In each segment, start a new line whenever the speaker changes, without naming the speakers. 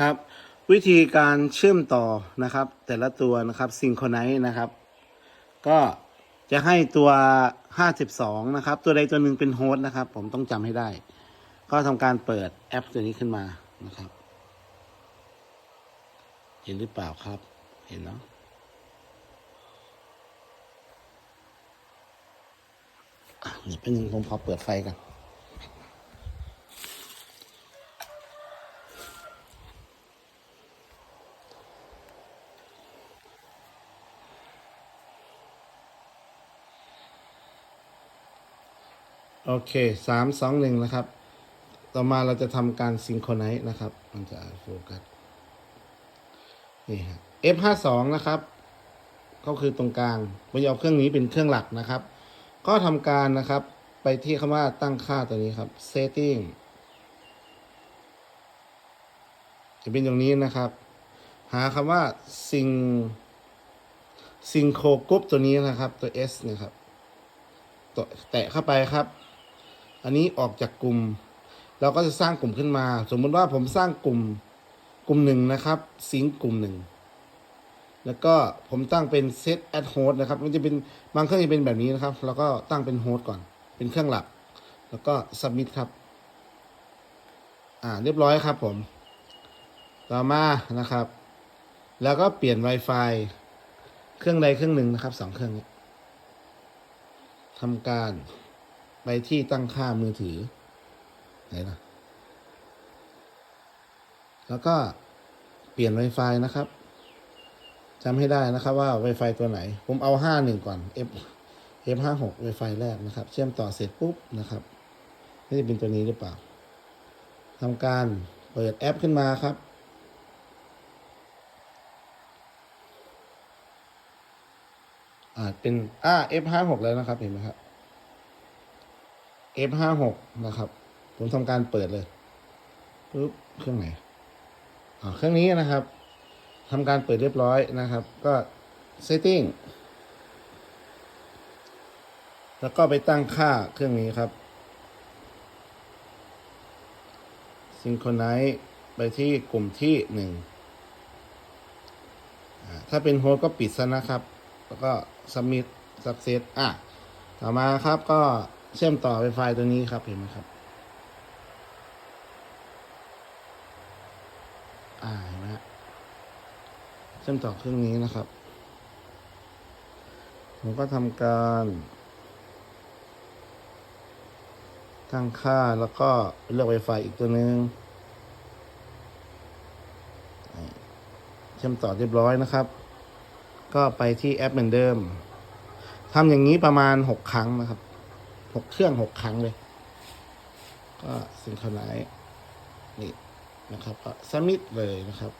ครับ วิธีการเชื่อมต่อนะครับ แต่ละตัวนะครับซิงโครไนซ์นะครับ ก็จะให้ตัว 52 นะครับ ตัวใดตัวหนึ่งเป็นโฮสต์นะครับ ผมต้องจำให้ได้ ก็ทำการเปิดแอปตัวนี้ขึ้นมานะครับ เห็นหรือเปล่าครับ เห็นเนาะเดี๋ยวแป๊บนึงผมขอเปิดไฟกัน โอเคสามสองหนึ่งนะครับ ต่อมาเราจะทำการซิงโครไนซ์นะครับ มันจะโฟกัส นี่ฮะ F52 นะครับ ก็คือตรงกลางผมจะเอาเครื่องนี้เป็นเครื่องหลักนะครับ ก็ทำการนะครับ ไปที่คำว่าตั้งค่าตัวนี้ครับ setting จะเป็นตรงนี้นะครับ หาคำว่า syn sync group ตัวนี้นะครับ ตัว S เนี่ยครับตัวแตะเข้าไปครับ อันนี้ออกจากกลุ่ม เราก็จะสร้างกลุ่มขึ้นมา สมมุติว่าผมสร้างกลุ่มกลุ่มหนึ่งนะครับซิงกลุ่มหนึ่งแล้วก็ผมตั้งเป็น set at host นะครับ มันจะเป็นบางเครื่องจะเป็นแบบนี้นะครับ แล้วก็ตั้งเป็นโฮสต์ก่อน เป็นเครื่องหลัก แล้วก็ submit ครับ อ่า เรียบร้อยครับผม ต่อมานะครับ แล้วก็เปลี่ยน Wi-Fi เครื่องใดเครื่องหนึ่งนะครับสองเครื่องนี้ทำการ ไปที่ตั้งค่ามือถือไหนล่ะ แล้วก็เปลี่ยน Wi-Fi นะครับจำให้ได้นะครับว่า Wi-Fi ตัวไหน ผมเอา 51 ก่อน F F56 Wi-Fi แรกนะครับ เชื่อมต่อเสร็จปุ๊บนะครับนี่จะเป็นตัวนี้หรือเปล่าทำการเปิดแอปขึ้นมาครับอ่าเป็นอ่า F56 แล้วนะครับ เห็นไหมครับ F56 นะครับ ผมทำการเปิดเลยปุ๊บเครื่องไหนอ่าเครื่องนี้นะครับทำการเปิดเรียบร้อยนะครับ ก็ setting แล้วก็ไปตั้งค่าเครื่องนี้ครับ synchronize ไปที่กลุ่มที่หนึ่งถ้าเป็นโฮสก็ปิดซะนะครับ แล้วก็ submit success อะ ต่อมาครับก็ เชื่อมต่อ Wi-Fi ตัวนี้ครับเห็นไหมครับ อ่าเห็นไหมเชื่อมต่อเครื่องนี้นะครับ ผมก็ทำการ ตั้งค่าแล้วก็เลือก Wi-Fi อีกตัวหนึ่งอ่าเชื่อมต่อเรียบร้อยนะครับ ก็ไปที่แอปเหมือนเดิมทำอย่างนี้ประมาณหกครั้งนะครับ กเครื่องหกครั้งเลย ก็สิงคไนนี่นะครับก็สมิธเลยนะครับ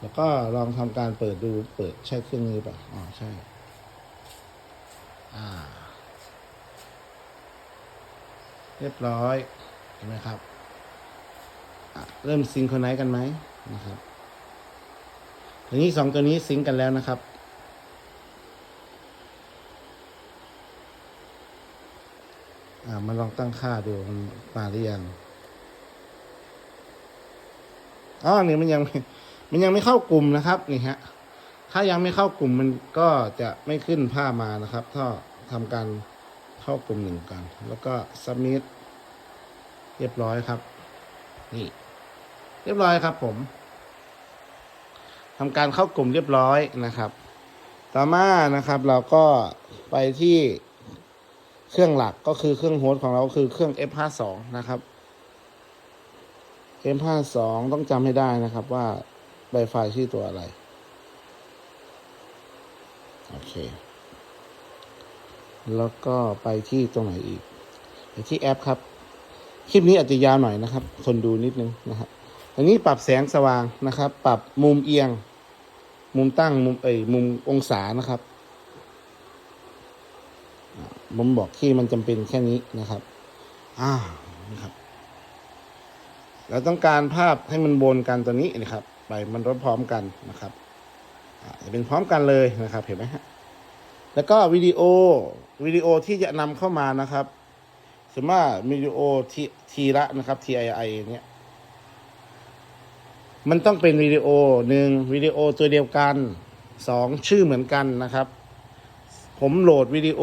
แล้วก็ลองทำการเปิดดูเปิดใช่เครื่องนี้ป่ะอ๋อใช่อ่า เรียบร้อยเห็นไหมครับเริ่มซิงโครไนซ์กันไหมนะครับทีนี้สองตัวนี้ซิงค์กันแล้วนะครับ อ่ามาลองตั้งค่าดูมันมาหรือยังอ๋อนี่มันยังมันยังไม่เข้ากลุ่มนะครับนี่ฮะถ้ายังไม่เข้ากลุ่มมันก็จะไม่ขึ้นภามานะครับ ถ้าทำการเข้ากลุ่มหนึ่งกัน แล้วก็ submit เรียบร้อยครับ นี่ เรียบร้อยครับผมทำการเข้ากลุ่มเรียบร้อยนะครับ ต่อมานะครับ เราก็ไปที่ เครื่องหลักก็คือเครื่องโฮสต์ของเราคือเครื่อง F52 นะครับ F52 ต้องจำให้ได้นะครับว่า Wi-Fi ชื่อตัวอะไร โอเค แล้วก็ไปที่ตรงไหนอีก ไปที่แอปครับ คลิปนี้อาจจะยาวหน่อยนะครับ คนดูนิดนึงนะครับ อันนี้ปรับแสงสว่างนะครับ ปรับมุมเอียง มุมตั้ง มุมเอ้ยมุมองศานะครับ ผมบอกที่มันจำเป็นแค่นี้นะครับ อ่านะครับเราต้องการภาพให้มันบนกันตัวนี้นะครับ ไปมันรถพร้อมกันนะครับจะเป็นพร้อมกันเลยนะครับ เห็นไหมฮะแล้วก็วิดีโอวิดีโอที่จะนำเข้ามานะครับสมมติว่าวิดีโอทีทีละนะครับ TII เนี่ยมันต้องเป็นวิดีโอหนึ่งวิดีโอตัวเดียวกันสองชื่อเหมือนกันนะครับ ผมโหลดวิดีโอ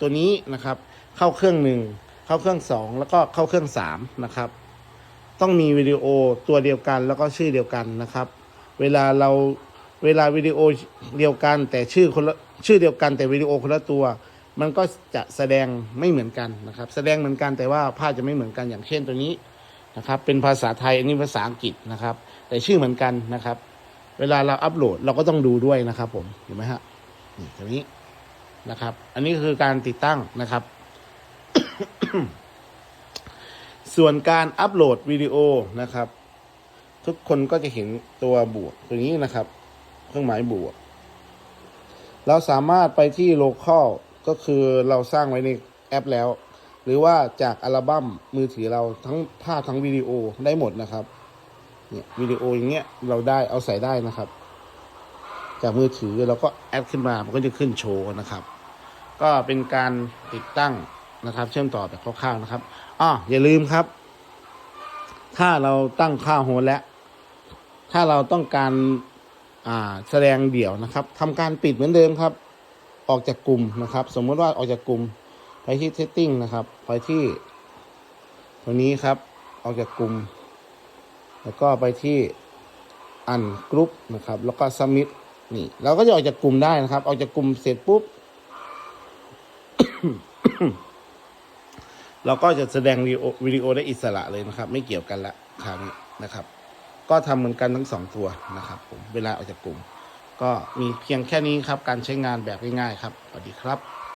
ตัวนี้นะครับ เข้าเครื่องหนึ่งเข้าเครื่องสองแล้วก็เข้าเครื่องสามนะครับ ต้องมีวิดีโอตัวเดียวกันแล้วก็ชื่อเดียวกันนะครับ เวลาเราเวลาวิดีโอเดียวกัน แต่ชื่อคนละชื่อเดียวกัน แต่วิดีโอคนละตัว มันก็จะแสดงไม่เหมือนกันนะครับ แสดงเหมือนกันแต่ว่าภาพจะไม่เหมือนกันอย่างเช่นตัวนี้นะครับ เป็นภาษาไทยอันนี้ภาษาอังกฤษนะครับ แต่ชื่อเหมือนกันนะครับ เวลาเราอัปโหลดเราก็ต้องดูด้วยนะครับ ผมเห็นไหมฮะนี่ตัวนี้ นะครับ อันนี้คือการติดตั้งนะครับ ส่วนการอัปโหลดวิดีโอนะครับ ทุกคนก็จะเห็นตัวบวกตัวนี้นะครับ เครื่องหมายบวก เราสามารถไปที่ local ก็คือเราสร้างไว้ในแอปแล้ว หรือว่าจากอัลบั้มมือถือเราทั้งภาพทั้งวิดีโอได้หมดนะครับ เนี่ยวิดีโออย่างเงี้ยเราได้เอาใส่ได้นะครับ จากมือถือเราก็แอดขึ้นมามันก็จะขึ้นโชว์นะครับ ก็เป็นการติดตั้งนะครับ เชื่อมต่อแบบคร่าวๆนะครับอ้ออย่าลืมครับ ถ้าเราตั้งค่าโฮสต์แล้ว ถ้าเราต้องการอ่าแสดงเดี่ยวนะครับทำการปิดเหมือนเดิมครับ ออกจากกลุ่มนะครับ สมมติว่าออกจากกลุ่มไปที่ setting นะครับ ไปที่ตัวนี้ครับ ออกจากกลุ่ม แล้วก็ไปที่อันกรุ๊ปนะครับ แล้วก็ submit นี่เราก็จะออกจากกลุ่มได้นะครับ ออกจากกลุ่มเสร็จปุ๊บ เราก็จะแสดงวิดีโอวิดีโอได้อิสระเลยนะครับ ไม่เกี่ยวกันละคราวนี้นะครับ ก็ทำเหมือนกันทั้งสองตัวนะครับ ผมเวลาออกจากกลุ่ม ก็มีเพียงแค่นี้ครับ การใช้งานแบบง่ายๆครับสวัสดีครับ